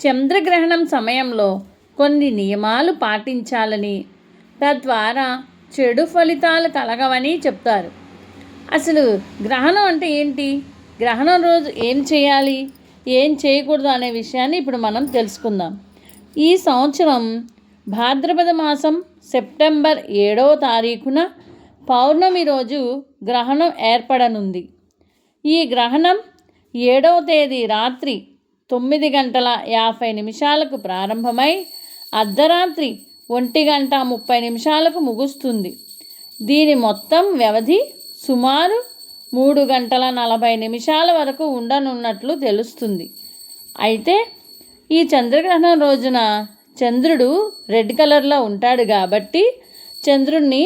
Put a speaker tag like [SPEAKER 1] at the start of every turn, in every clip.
[SPEAKER 1] చంద్రగ్రహణం సమయంలో కొన్ని నియమాలు పాటించాలని తద్వారా చెడు ఫలితాలు కలగవని చెప్తారు. అసలు గ్రహణం అంటే ఏంటి? గ్రహణం రోజు ఏం చేయాలి? ఏం చేయకూడదు అనే విషయాన్ని ఇప్పుడు మనం తెలుసుకుందాం. ఈ సంవత్సరం భాద్రపద మాసం సెప్టెంబర్ ఏడవ తారీఖున పౌర్ణమి రోజు గ్రహణం ఏర్పడనుంది. ఈ గ్రహణం ఏడవ తేదీ రాత్రి తొమ్మిది గంటల యాభై నిమిషాలకు ప్రారంభమై అర్ధరాత్రి ఒంటి గంట ముప్పై నిమిషాలకు ముగుస్తుంది. దీని మొత్తం వ్యవధి సుమారు మూడు గంటల నలభై నిమిషాల వరకు ఉండనున్నట్లు తెలుస్తుంది. అయితే ఈ చంద్రగ్రహణం రోజున చంద్రుడు రెడ్ కలర్లో ఉంటాడు కాబట్టి చంద్రుణ్ణి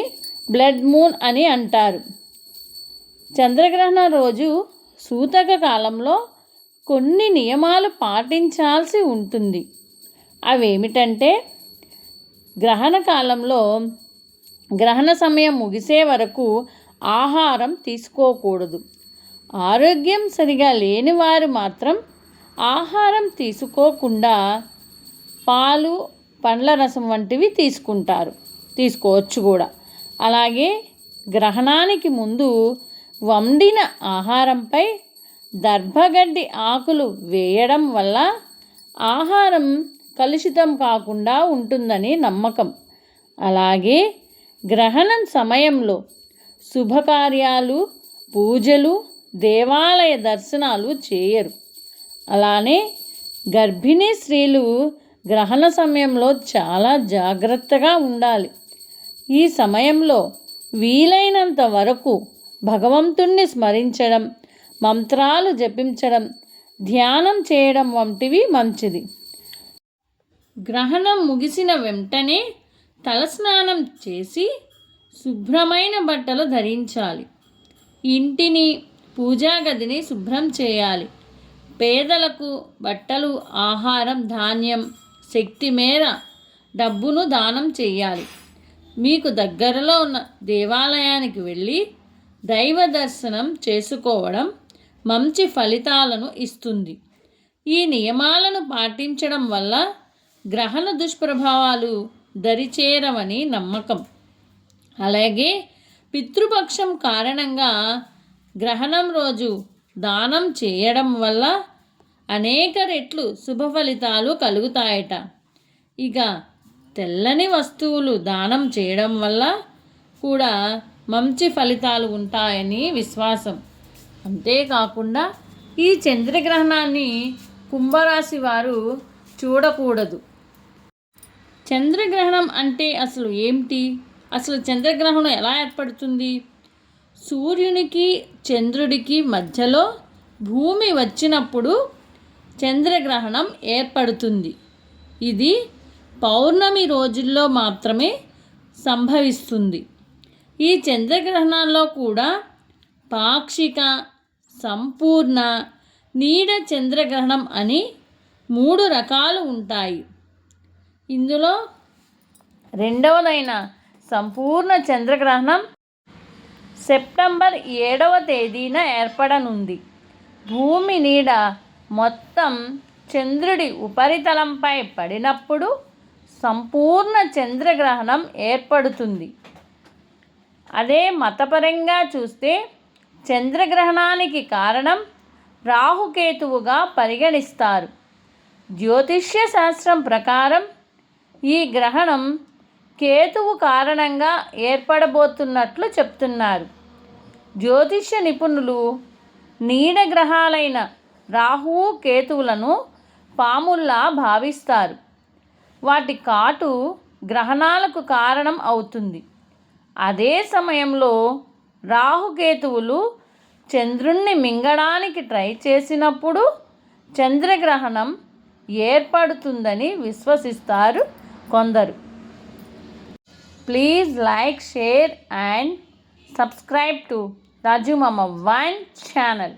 [SPEAKER 1] బ్లడ్ మూన్ అని అంటారు. చంద్రగ్రహణం రోజు సూతక కాలంలో కొన్ని నియమాలు పాటించాల్సి ఉంటుంది. అవేమిటంటే గ్రహణ కాలంలో గ్రహణ సమయం ముగిసే వరకు ఆహారం తీసుకోకూడదు. ఆరోగ్యం సరిగా లేని వారు మాత్రం ఆహారం తీసుకోకుండా పాలు పండ్ల రసం వంటివి తీసుకుంటారు తీసుకోవచ్చు కూడా. అలాగే గ్రహణానికి ముందు వండిన ఆహారంపై దర్భగడ్డి ఆకులు వేయడం వల్ల ఆహారం కలుషితం కాకుండా ఉంటుందని నమ్మకం. అలాగే గ్రహణం సమయంలో శుభకార్యాలు పూజలు దేవాలయ దర్శనాలు చేయరు. అలానే గర్భిణీ స్త్రీలు గ్రహణ సమయంలో చాలా జాగ్రత్తగా ఉండాలి. ఈ సమయంలో వీలైనంత వరకు భగవంతుణ్ణి స్మరించడం మంత్రాలు జపించడం ధ్యానం చేయడం వంటివి మంచిది. గ్రహణం ముగిసిన వెంటనే తలస్నానం చేసి శుభ్రమైన బట్టలు ధరించాలి. ఇంటిని పూజా గదిని శుభ్రం చేయాలి. పేదలకు బట్టలు ఆహారం ధాన్యం శక్తి మేర డబ్బును దానం చేయాలి. మీకు దగ్గరలో ఉన్న దేవాలయానికి వెళ్ళి దైవ దర్శనం చేసుకోవడం మంచి ఫలితాలను ఇస్తుంది. ఈ నియమాలను పాటించడం వల్ల గ్రహణ దుష్ప్రభావాలు దరిచేరవని నమ్మకం. అలాగే పితృపక్షం కారణంగా గ్రహణం రోజు దానం చేయడం వల్ల అనేక రెట్లు శుభ ఫలితాలు కలుగుతాయట. ఇక తెల్లని వస్తువులు దానం చేయడం వల్ల కూడా మంచి ఫలితాలు ఉంటాయని విశ్వాసం. అంతేకాకుండా ఈ చంద్రగ్రహణాన్ని కుంభరాశి వారు చూడకూడదు. చంద్రగ్రహణం అంటే అసలు ఏమిటి? అసలు చంద్రగ్రహణం ఎలా ఏర్పడుతుంది? సూర్యునికి చంద్రుడికి మధ్యలో భూమి వచ్చినప్పుడు చంద్రగ్రహణం ఏర్పడుతుంది. ఇది పౌర్ణమి రోజుల్లో మాత్రమే సంభవిస్తుంది. ఈ చంద్రగ్రహణాల్లో కూడా పాక్షిక సంపూర్ణ నీడ చంద్రగ్రహణం అని మూడు రకాలు ఉంటాయి. ఇందులో రెండవదైన సంపూర్ణ చంద్రగ్రహణం సెప్టెంబర్ ఏడవ తేదీన ఏర్పడనుంది. భూమి నీడ మొత్తం చంద్రుడి ఉపరితలంపై పడినప్పుడు సంపూర్ణ చంద్రగ్రహణం ఏర్పడుతుంది. అదే మతపరంగా చూస్తే చంద్రగ్రహణానికి కారణం రాహుకేతువుగా పరిగణిస్తారు. జ్యోతిష్య శాస్త్రం ప్రకారం ఈ గ్రహణం కేతువు కారణంగా ఏర్పడబోతున్నట్లు చెప్తున్నారు. జ్యోతిష్య నిపుణులు నీడ గ్రహాలైన రాహువు కేతువులను పాముల్లా భావిస్తారు. వాటి కాటు గ్రహణాలకు కారణం అవుతుంది. అదే సమయంలో రాహుకేతువులు చంద్రుణ్ణి మింగడానికి ట్రై చేసినప్పుడు చంద్రగ్రహణం ఏర్పడుతుందని విశ్వసిస్తారు కొందరు. Please like share and subscribe to Rajumamma one channel.